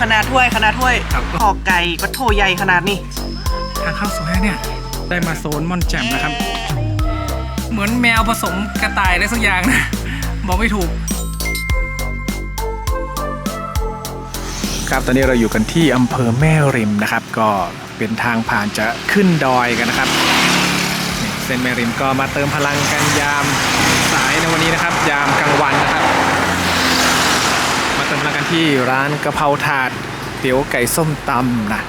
ขนาดถ้วยขนาดถ้วยครับ หอกไก่ก็โถใหญ่ขนาดนี้ ทางเข้าสวยนะเนี่ยได้มาโซนม่อนแจ่มนะครับ เหมือนแมวผสมกระต่ายอะไรสักอย่างนะ บอกไม่ถูก ครับตอนนี้เราอยู่กันที่อำเภอแม่ริมนะครับ ก็เป็นทางผ่านจะขึ้นดอยกันนะครับนี่เส้นแม่ริมก็มาเติมพลังกันยามสายในวันนี้นะครับ ยามกลางวันนะครับ มาเติมพลังกัน ที่ร้านกะเพราถาดเตี๋ยวไก่ส้มตำนะ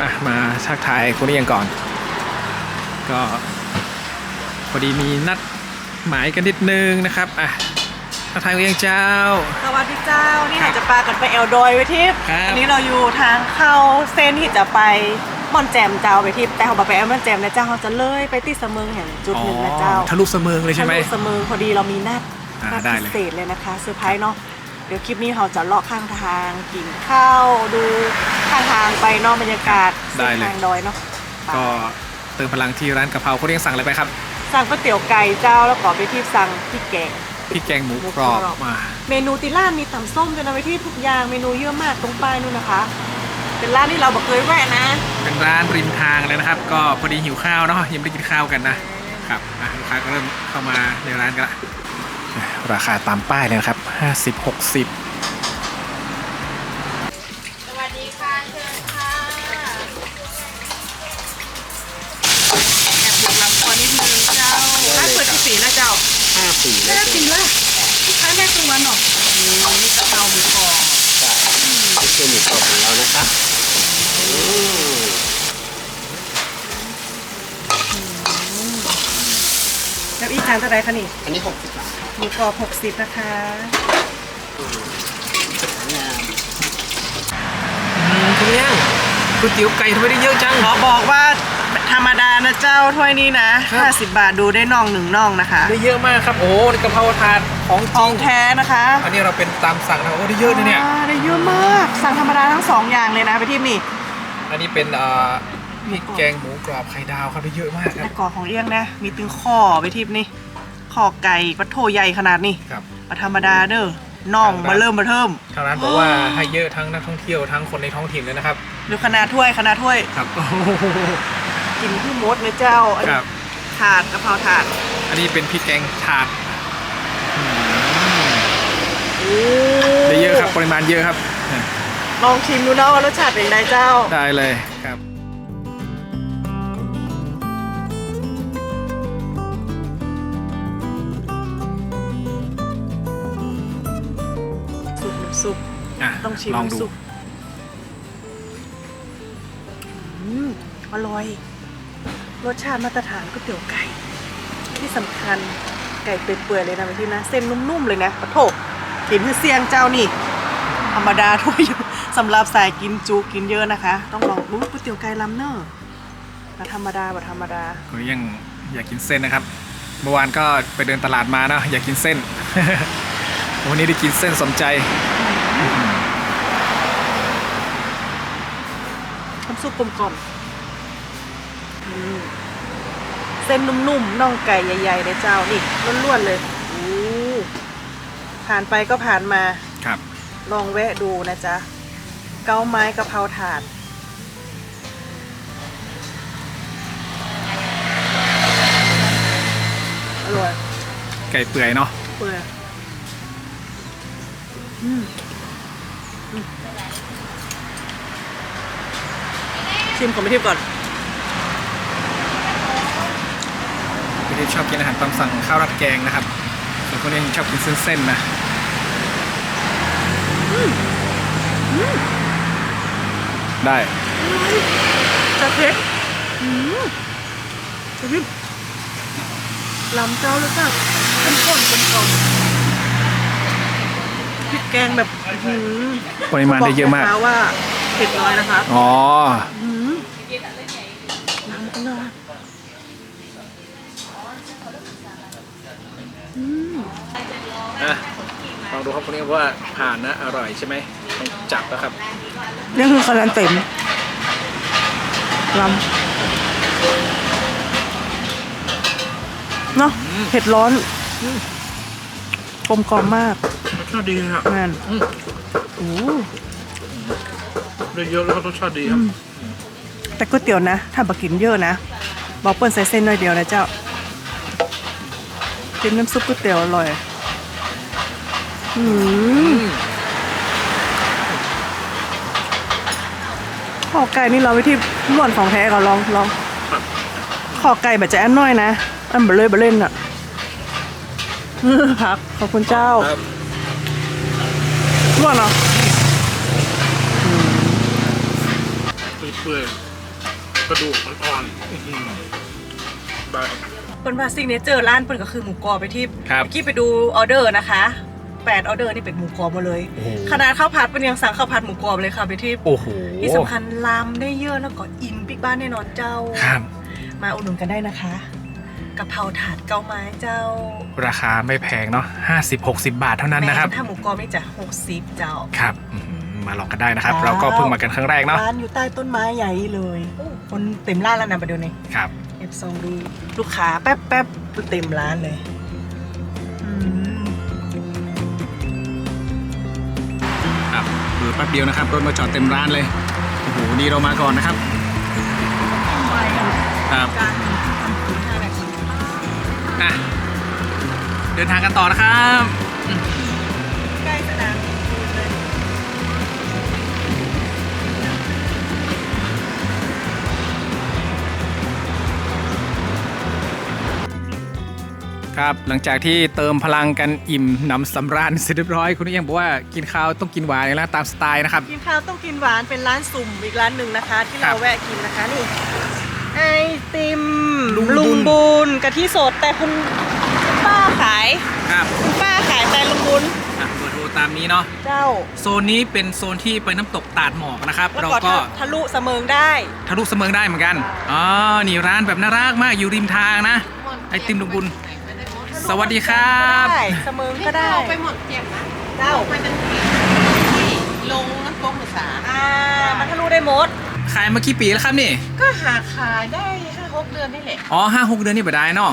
อะมาทักทายคุณเอียงก่อน ก็พอดีมีนัดหมายกันนิดนึงนะครับอะทักทายคุณเอียงเจ้า สวัสดีเจ้า นี่ครับหาจะปลากันไปแอลดอยไปทิพย์ครับ อันี้เราอยู่ทางเข้าเส้นที่จะไปม่อนแจมเจ้าไปทิพย์แต่ของเราไปแอลม่อนแจมนะเจ้าเขาจะเลยไปที่เสมิงแห่งจุดหนึ่งนะเจ้า ทะลุเสมิงเลยใช่ไหม ทะลุเสมิงพอดีเรามีนัดอ่านัดได้พิเลยเศษเลยนะคะเซอร์ไพรส์เนาะเดี๋ยวคลิปนี้เราจะเลาะข้างทางกินข้าวดูข้างทางไปเนอกบรรยากาศได้เส้นเลย ทางดอยเนาะก็เติมพลังที่ร้านกะเพราคุณเอียงสั่งอะไรไปครับสั่งก๋วยเตี๋ยวไก่เจ้าแล้วก็ไปที่สั่งพริกแกงพริกแกงหมูหมูกรอบกรอบ มา เมนูติล่ามีตำส้มเป็นเอาไว้ที่ทุกอย่างเมนูเยอะมากตรงป้ายนู่นนะคะ เป็นร้านที่เราบอกเคยแวะนะ เป็นร้านริมทางเลยนะครับ ก็พอดีหิวข้าวเนาะยังไม่ได้กินข้าวกันนะครับอะลูกค้าก็เริ่มเข้ามาในร้านกันละ ราคาตามป้ายเลยนะครับ 50 60 สวัสดีค่ะเชิญค่ะแอบหลังคอนิดนึงเจ้าร้านเปิดที่สีนะเจ้าห้าสี่น่ากินเลยคล้ายแม่กลางวันเนาะอืมนี่กะเพราหมูกรอบนี่คือหมูกรอบของเรานะครับแล้วอีกจานเท่าไหรคะนี่ อันนี้หกสิบบาท หมูกรอบ60นะคะงามอืมคุณเลี้ยงก๋วยเตี๋ยวไก่ทำไมได้เยอะจังขอบอกว่าธรรมดานะเจ้าถ้วยนี้นะครับ50 บาทดูได้น่องหนึ่งน่องนะคะ ได้เยอะมากครับโอ้นี่กะเพราถาดของจทริองงแท้นะคะ อันนี้เราเป็นตามสั่งนะโอ้ได้เยอะนะเนี่ยาได้เยอะมากสั่งธรรมดาทั้งสองอย่างเลยนะไปที่นี่ อันนี้เป็นอ่าพริกแกงหมูกรอบไข่ดาวครับได้เยอะมากครัแต่บก่อของเอี้ยงนะมีตึงข้อไปทิพนี่ ข้อไก่ปัดโถใหญ่ขนาดนี้ครับมาธรรมดาเด้อน่องครับมาเริ่มมาเทิมทางร้านบอกว่าให้เยอะทั้งนักท่องเที่ยวทั้งคนในท้องถิ่นเลยนะครับดูขนาดถ้วยขนาดถ้วยครับโอ้โหกินที่มดเลยเจ้าอันคนี้รับถาดกะเพราถาด อันนี้เป็นพริกแกงถาดโอ้ได้เยอะครับปริมาณเยอะครับ ลองชิมดูเนาะว่ารสชาติเป็นไงเจ้าได้เลยครับ ซุปน้ำซุปอะต้องชิมลองดู น้ำซุป อืมอร่อย รสชาติมาตรฐานก๋วยเตี๋ยวไก่ ที่สำคัญไก่เปื่อยๆเลยนะพี่นะ เส้นนุ่มๆเลยนะปะโถกินคือเสียงเจ้านี่ ธรรมดาทั่วอยู่สำหรับสายกินจุกินเยอะนะคะ ต้องลองรู้ก๋วยเตี๋ยวไก่ล้ำเนอร์มาธรรมดาแบบธรรมดาก็ยังอยากกินเส้นนะครับ เมื่อวานก็ไปเดินตลาดมาเนอะอยากกินเส้น วันนี้ได้กินเส้นสมใจน้ำซุปกลมกล่อมอืมเส้นนุ่มๆน่องไก่ใหญ่ๆเลยเจ้า นี่ล้วนๆเลยโอ้ผ่านไปก็ผ่านมาครับ ลองแวะดูนะจ๊ะ เก้าไม้กะเพราถาดอร่อยไก่เปื่อยเนาะเปื่อยอืมอืม ชิมของไม่ทิพย์ก่อนพี่ที่ชอบกินอาหารตามสั่งข้าวราดแกงนะครับ ส่วนคนนี้ชอบกินเส้นๆนะได้จะเผ็ดอืมจะพิมลำเจ้าแล้วจ้ะเข้มข้นกลมกล่อม พริกแกงแบบอื้อหือปริมาณได้เยอะมากบนคว่าเผ็ดน้อยนะคะอ๋อ อืมลำกันเลยอืมอะลองดูครับคนนี้ว่าผ่านนะอร่อยใช่ไหมต้องจับแล้วครับ นี่คือคะแนนเต็มลำเนาะเผ็ดร้อนกลมกล่อมมากรส ชาติดีครับแม่นอืมโอ้ได้เยอะแล้วก็รสชาติดีครับแต่ก๋วยเตี๋ยวนะ ถ้าบักกินเยอะนะ บอกเปิ้ลใส่เส้นหน่อยเดียวนะเจ้ากินน้ำซุปก๋วยเตี๋ยวอร่อย อืมขอไก่นี่เราไว้ที่ล้วนของแท้ก่อนลองลองขอไก่แบบจะอันน้อยนะ อันเบลเลยเบลเล่นอะอื้อครับขอบคุณเจ้าค รับล้วนเหรอเปื่อยๆกระดูกอ่อนๆอื้อหือได้เปิ้ลว่าซิงเนเจอร์ร้านเปิ้ลก็คือหมูกรอบไปที่ครับเมื่อกี้ไปดูออเดอร์นะคะแปดออเดอร์นี่เป็นหมูกรอบหมาเลย โอ้โห ขนาดข้าวผัดเป็นยังสั่งข้าวผัดหมูกรอบเลยค่ะไปที่โอ้โหที่สำคัญลำได้เยอะแล้วก็อิ่มปิ๊กบ้านแน่นอนเจ้า ครับ มาอุดหนุนกันได้นะคะกะเพราถาดเกาไม้เจ้าราคาไม่แพงเนาะ50 60 บาทเท่านั้นนะครับแม้ถ้าหมูกรอบนี่จะหกสิบเจ้าครับอืมมาลองกันได้นะครับว้าวเราก็เพิ่งมากันครั้งแรกเนาะร้านอยู่ใต้ต้นไม้ใหญ่เลยคนเต็มร้านแล้วนะประเดี๋ยวนี้ครับเอฟซองดูลูกค้าแป๊บแป๊บเต็มร้านเลยอืมครับเปิดแป๊บเดียวนะครับรถมาจอดเต็มร้านเลยโอ้โหนี่เรามาก่อนนะครับครับ อะ เดินทางกันต่อนะครับใกล้สนามบินเลยครับหลังจากที่เติมพลังกันอิ่มหนำสำราญเสร็จเรียบร้อยคุณนุ้ยยังบอกว่ากินข้าวต้องกินหวานแล้วตามสไตล์นะครับ กินข้าวต้องกินหวานเป็นร้านสุ่มอีกร้านหนึ่งนะคะ ที่ครัเราบแวะกินนะคะนี่ ไอติมลุงบุญลุงบุญกะทิสดแต่คุณคุณป้าขายครับคุณป้าขายแต่ลุงบุญอะเบอร์โทรตามนี้เนาะเจ้าโซนนี้เป็นโซนที่ไปน้ำตกตาดหมอกนะครับ แล้วเราก็ก็ทะลุเสมิงได้ ทะลุเสมิงได้เหมือนกันอ๋อนี่ร้านแบบน่ารักมากอยู่ริมทางนะ ไอติมลุงบุญ สวัสดีครับ ได้เสมิงก็ได้ เอาไปหมดเจ็บนะ เจ้า ไปเป็นเขตที่ลงน้ำตกภาษา อ่ามันทะลุได้หมด ขายมากี่ปีแล้วครับนี่ ก็หาขายได้ห้าหกเดือนนี่แหละอ๋อห้าหกเดือนนี่บ่ได้เนาะ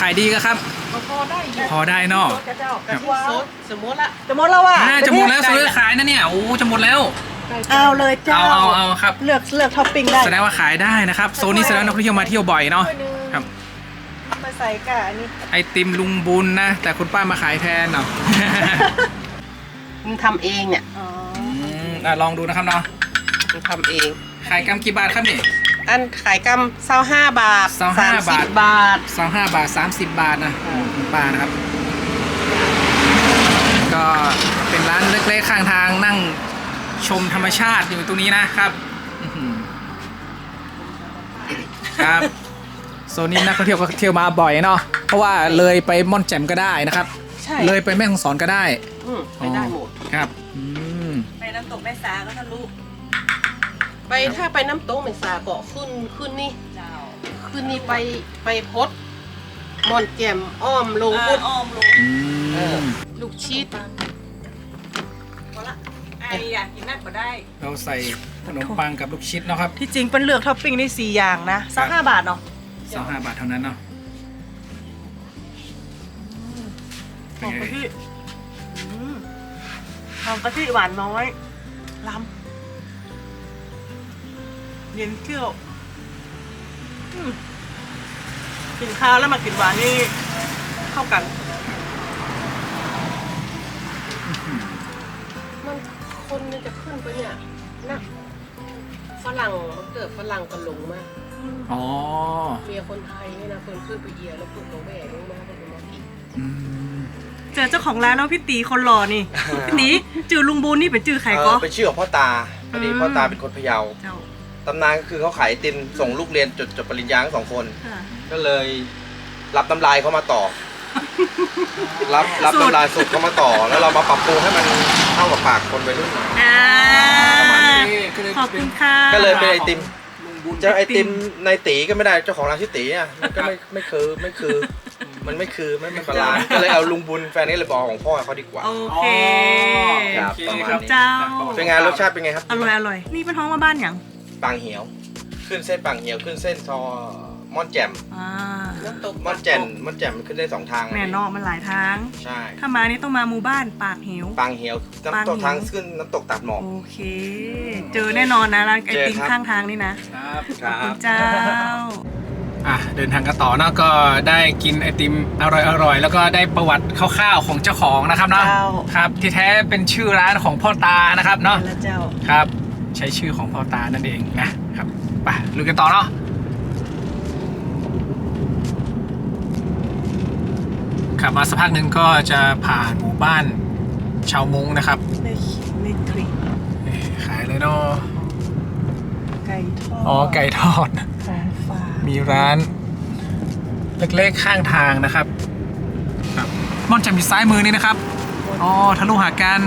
ขายดีก็ครับ ก็พอได้อยู่พอได้เนาะสดกะเจ้ากะทิซสดดสมมติละจะหมดแล้วว่ะน่าจะหมดแล้วซื้อขายนะเนี่ย โอ้จะหมดแล้ว เอาเลยเจ้าเอาเอาเอาครับ เลือกเลือกท็อปปิ้งได้แสดงว่าขายได้นะครับโซนนี้แสดงว่านักท่องเที่ยวมาเที่ยวบ่อยเนาะ ครับ มาใส่กะอันนี้ไอติมลุงบุญนะ แต่คุณป้ามาขายแทนเนาะ มึงทำเองเนี่ยอ๋ออืมอะลองดูนะครับเนาะ มึงทำเอง ขายกำกี่บาทครับนี่อันขายกำเศร้าห้าบาทเศร้าห้าสมสิบาทบาทสองห้าบาท30บาทนะคุณป้านะครับ ก็เป็นร้านเล็กๆข้างทางนั่งชมธรรมชาติอยู่ตรงนี้นะครับอื้อหือครับโซนนี้นักท่องเที่ยวก็เที่ยวมาบ่อยเนาะเพราะว่าเลยไปม่อนแจ่มก็ได้นะครับใช่เลยไปแม่ฮ่องสอนก็ได้อืมไปได้หมดครับอืมไปน้ำตกแม่สาก็ทะลุ ไปถ้าไปน้ำตกเหม็นสาเกาะขึ้นขึ้นนี่เจ้าขึ้นนี่ไปไปพดมอนแจ่มอ้อมลงอ่าพุดอ้อมลงอืเออมลูกชีสพอละไออยากกินนั่นก็ได้เราใส่ขนมปังกับลูกชิดเนาะครับที่จริงเป็นเลือกท็อปปิ้งได้สี่อย่างนะสักห้าบาทเนาะสองห้าบาทเท่านั้นเนาะหอมกะทิอืมหอมกะทิหวานน้อยล้ำ เย็นเที่ยวอืมกินข้าวแล้วมากินหวานนี่เข้ากัน มันคนมันจะขึ้นไปเนี่ยนะฝรั่งเกิดฝรั่งกันลงมากอ๋อเมียคนไทยเนี่ยนะคนขึ้นไปเอียแล้วคนตัวแหวนลงมาเป็นมากินอืมเจอเจ้าของร้านแล้วพี่ตีคนหล่อนี่พี่ตีจือลุงบูนนี่เป็นจือใครก็เอ่อเป็นชื่อของพ่อตาพอดีอืมพ่อตาเป็นคนพะเยาเจ้า ตำนานก็คือเขาขายไอติมส่งลูกเรียนจดจบปริญญาทั้งสองคน ค่ะ ก็เลยรับน้ำลายเขามาต่อ รับรับสูตร น้ำลายสูตรเขามาต่อ แล้วเรามาปรับปรุงให้มันเข้ากับปากคนวัยรุ่นหน่อยอ่าประมาณนี้ขอบคุณค่ะ ก็เลยเป็นไอติมเจ้าไอติมในตีก็ไม่ได้เจ้าของร้านชื่อตีอะมันก็ไม่ไม่คือไม่คือ มันไม่คือไม่ไม่บาลานซ์ก็เลยเอาลุงบุญแฟนนี่เลยบอกของพ่อเขาดีกว่า โอเค ครับโอเคประมาณนี้เจ้าเป็นไงรสชาติเป็นไงครับ อร่อยอร่อย นี่เป็นท้องมาบ้านอย่าง ปังเหียว ขึ้นเส้นปังเหียวขึ้นเส้นซอม่อนแจ่มอ่าน้ำตกม่อนแจ่มม่อนแจ่มมันขึ้นได้สองทางแม่นอกมันหลายทาง ใช่ ถ้ามานี่ต้องมาหมู่บ้านปากเหว ปางเหียวปางน้ำตกเหี่ยวทางขึ้นน้ำตกตัดหมอก โอเค เจอแน่นอนนะร้านไอเจอติมครับข้างทางนี่นะครับครัคุณบเจ้าอะเดินทางกันต่อเนาะก็ได้กินไอติมอร่อยๆแล้วก็ได้ประวัติคร่าวๆของเจ้าของนะครับเนาะเจ้าครับที่แท้เป็นชื่อร้านของพ่อตานะครับเนาะแล้วเจ้าครับ ใช้ชื่อของพ่อตานั่นเองนะครับไปลุยกันต่อเนาะขับมาสักพักหนึ่งก็จะผ่านหมู่บ้านชาวมงนะครับไม่ขิงไม่ทริกนี่ขายเลยเนาะไก่ทอดอ๋อไก่ทอด ของฝากมีร้าน เล็กๆข้างทางนะครับครับม่อนแจ่มอยู่ซ้ายมือนี่นะครับ อ๋อทะลุหากัน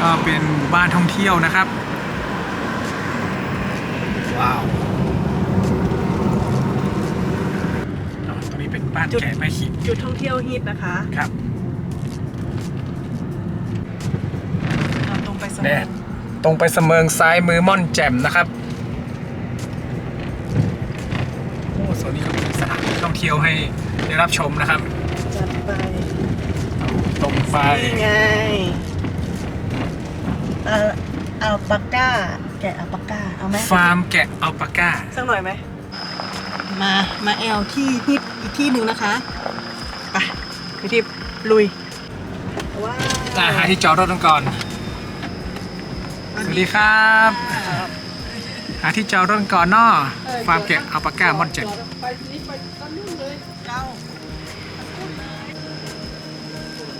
ก็เป็นหมู่บ้านท่องเที่ยวนะครับ ว้าวอ๋อตรงนี้เป็นบ้านแกะแม่ขิมจุดท่องเที่ยวฮิตนะคะครับเราตรงไปสแน่มุทรตรงไปเสมิงซ้ายมือม่อนแจ่มนะครับโอ้โซนนี้ก็มีสถานที่ท่องเที่ยวให้ได้รับชมนะครับจัดไปตรงไปนี่ไงเอ่ออัลปาก้า แกะอัลปาก้า เอาไหมฟาร์มแกะอัลปาก้า สักหน่อยไหม มา มาแอลที่ฮิตอีกที่หนึ่งนะคะ ไปพี่ทิพย์ลุย ว้าวอ่าหาที่จอดรถกันก่อน สวัสดีครับ หาที่จอดรถกันก่อนเนาะฟาร์มแกะอัลปาก้าม่อนแจ่มไปนี่ไปต้นนู่นเลยเจ้า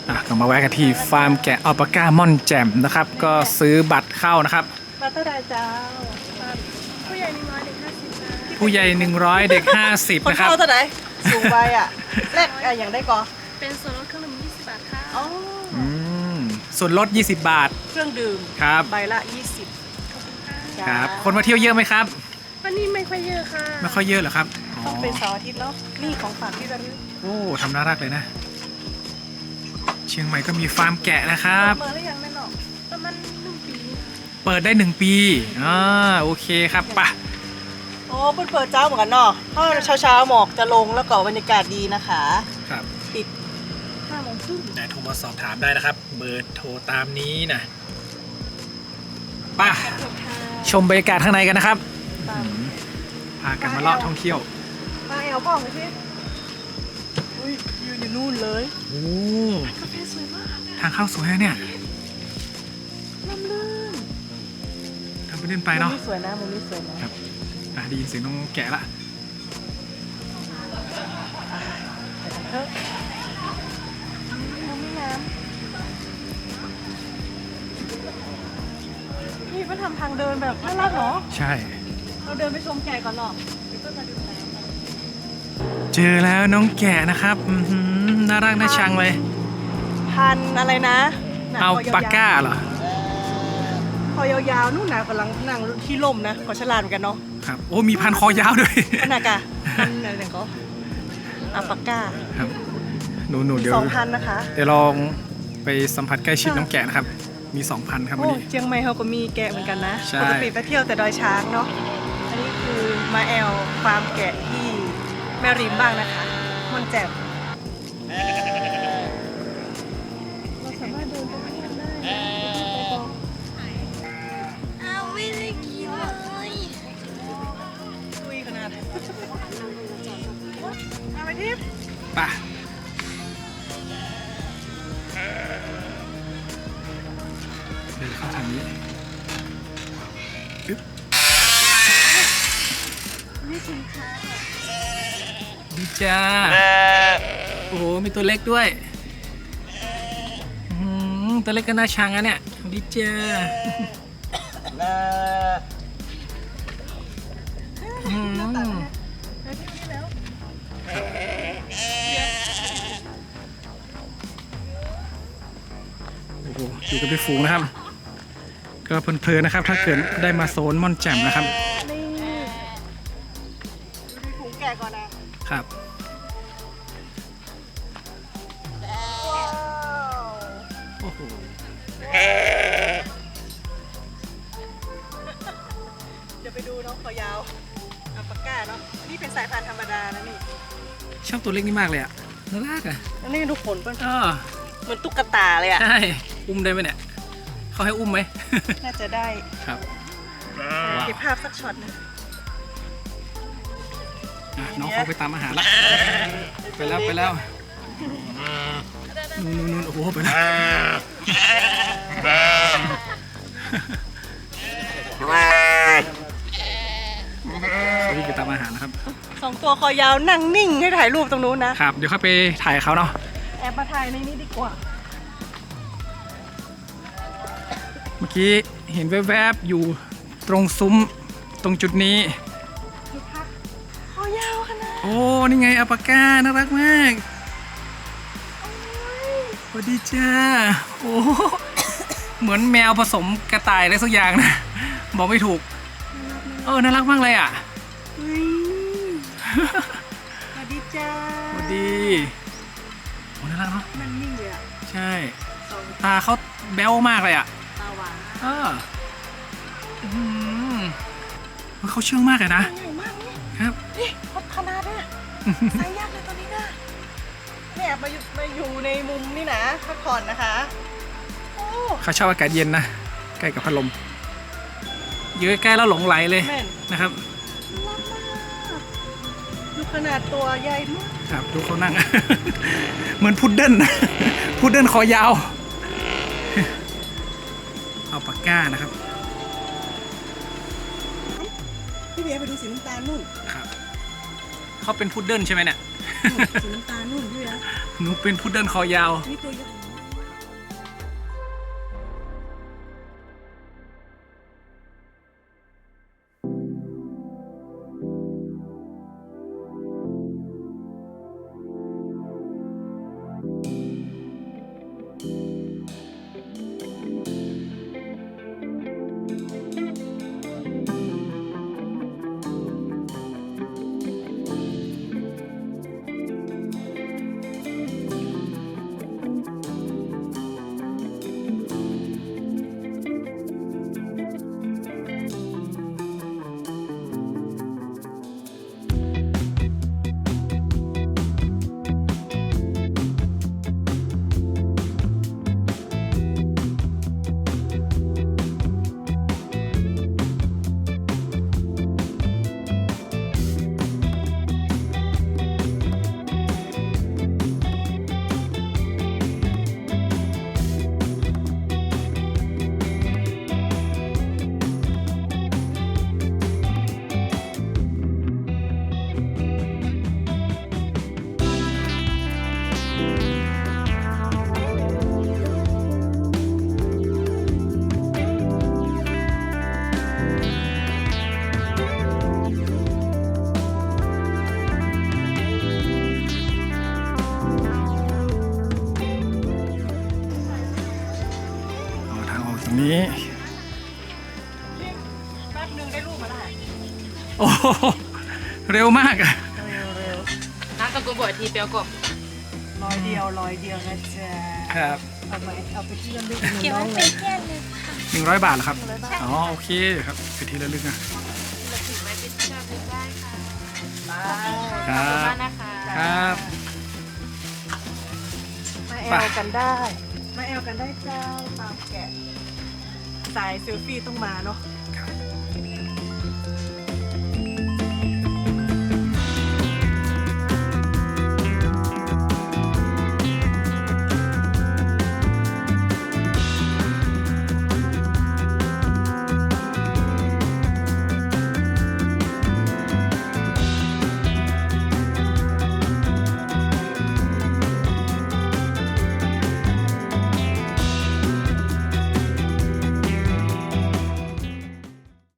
อะก็มาแวะกันที่ฟาร์มแกะอัลปาก้าม่อนแจ่มนะครับ ก็ซื้อบัตรเข้านะครับ มาตราดาเจ้า ผู้ใหญ่หนึ่งร้อยเด็กห้าสิบนะผู้ใหญ่ 100 เด็ก 50 คนนะครับ เข้าเท่าไหร่สูงไปอะแรกอะอย่างได้ก่อเป็นส่วนลดเครื่องดื่มยี่สิบบาทค่ะอ๋ออืมส่วนลด 20 บาท เครื่องดื่มครับ ใบละ 20ครับ คนมาเที่ยวเยอะไหมครับ วันนี้ไม่ค่อยเยอะค่ะไม่ค่อยเยอะเหรอครับ อ๋อ ต้องเป็นเสาร์อาทิตย์เนาะนี่ของฝากที่ระลึกโอ้ทำน่ารักเลยนะ เชียงใหม่ก็มีฟาร์มแกะนะครับเปิดหรือยังแม่หนอกประมาณหนึ่งปี เปิดได้หนึ่งปีอ่าโอเคครับไปะโอ้เปิดเปิดเจ้าเหมือนกันเนาะเพราะเช้าเช้าๆหมอกจะลงแล้วก็บรรยากาศดีนะคะ ครับปิด5โมงครึ่งได้โทรมาสอบถามได้นะครับ เบอร์โทรตามนี้นะไป่ะชมบรรยากาศข้างในกันนะครับตามพากันมาเลาะท่องเที่ยวมาแอลบ้องไปที่อุ้ยยืนอยู่นู่นเลยโอ้กาแฟสวยมากทางเข้าสวยนะเนี่ย เล่นไปเนาะมุมนี้สวยนะมุมนี้สวยนะครับอะได้ยินเสียงน้องแกะละเฮ้ยมุมนี้น้ำนี่มันทำทางเดินแบบน่ารักเนาะใช่ เราเดินไปชมแก่ก่อนเนาะเดี๋ยวก็มาดูน้ำเจอแล้วน้องแกะนะครับอื้อหือน่ารักน่าชังเลย พันอะไรนะหนังเอาคยวๆปากก้าเหรอค อยาวๆนู่นนะกำลังนั่งที่ล่มนะก็ฉลาดเหมือนกันเนาะครับโอ้มีพันคอยาวด้วยอันน่ะกะพันอะไรเนี่ยก็อัลปาก้าครับหนูหนูเดี๋ยวสองพันนะคะเดี๋ยวลองไปสัมผัสใกล้ชิดน้องแกะนะครับ มี2,000ครับวันโอ้นี้เชียงใหม่เขาก็มีแกะเหมือนกันนะใช่ปกติไปเที่ยวแต่ดอยช้างเนาะอันนี้คือมาแอลฟาร์มแกะที่แม่ริมบ้างนะคะมอนแจ่ม ทิพย์ไป่ะเดินเข้าทางนี้อึ๊บนี่สินค้าดีจ้า โอ้โห มีตัวเล็กด้วยอื้อหือตัวเล็กก็น่าชังอะเนี่ยดีจ้าอื้ อ้โหอยู่กันเป็นฝูงนะครับ ก็เพลินๆนะครับ ถ้าเกิดได้มาโซนม่อนแจ่มนะครับ นี่ดูถุงแกะก่อนนะครับ ว้าวโอ้โหเดี๋ยวไปดูน้องขอยาวอัลปาก้าเนาะอันนี้เป็นสายพันธุ์ธรรมดานะนี่ชอบตัวเล็กนี่มากเลยอะน่ารักอะอันนี้ดูขนเปิ้ลเออเหมือนตุ๊กตาเลยอะ ใช่ อุ้มได้ไหมเนี่ยเขาให้อุ้มไหม น่าจะได้ครับเก็บภาพสักช็อตหนึงอะน้องเขาไปตามอาหารละไปแล้วไปแล้วนู่นนู่นนู่นโอ้โหไปแล้วเขาวิ่งไปตามอาหารนะครับสองตัวคอยาวนั่งนิ่งให้ถ่ายรูปตรงนู้นนะครับ เดี๋ยวเข้าไปถ่ายเขาเนาะ แอบมาถ่ายในนี้ดีกว่า มื่อกี้เห็นแวบๆอยู่ตรงซุ้มตรงจุดนี้คอยาวขนาดโอ้ นี่ไงอัลปาก้าน่ารักมากสวัสดีจ้า โอ้ เหมือนแมวผสมกระต่ายอะไรสักอย่างนะ บอกไม่ถูก เออ น่ารักมากเลยอะเฮ้ยสวัสดีจ้าสวัสดีโอ้น่ารักเนาะมันนิ่งเลยอะ ใช่สองตาเขาแบ๊วมากเลยอะ ตาหวานเอออื้อหือเฮ้ยเขาเชื่องมากเลยนะ ใหญ่มากนี่ครับ นี่พดขนาดน่ะไซส์ยักษ์เลยตัวนี้นะเนี่ยมาอยู่มาอยู่ในมุมนี่นะพักผ่อนนะคะ โอ้เขาชอบอากาศเย็นนะ ใกล้กับพัดลม อยู่ใกล้ๆแล้วหลงไหลเลยแม่นนะครับ รักมากดูขนาดตัวใหญ่มาก ครับดูเขานั่ง เหมือนพุดเดิ้ลนะพุดเดิ้ลคอยาวเอาปา กก้านะครับพี่เบียร์ไปดูสีน้ำตาลนู่นครับเขาเป็นพุดเดิ้ลใช่ไหมเนี่ยสีน้ำตาลนู่นพี่เบียร์หนูเป็นพุดเดิ้ลคอยาว นี่ตัวใหญ่ นี้แป๊บนึงได้รูปมาได้โอ้โหเร็วมากอะเร็วเร็วนักตะกุนบ่อยทีเปียวกบร้อยเดียวร้อยเดียวนะจ๊ะครับเอาไปเอาไปที่ระลึกเก็บไว้น้องเป็เลนยแก้เลยหนึ่งร้อยบาทเหรอครับอ๋อโอเคครับไปทีละลึกนะ เราถือไว้เป็นที่ระลึกได้ค่ะคขรัอบคุณบมากนะคะครับ มาแอลกันได้ มาแอลกันได้เจ้าตามแกะ สายเซลฟี่ต้องมาเนาะ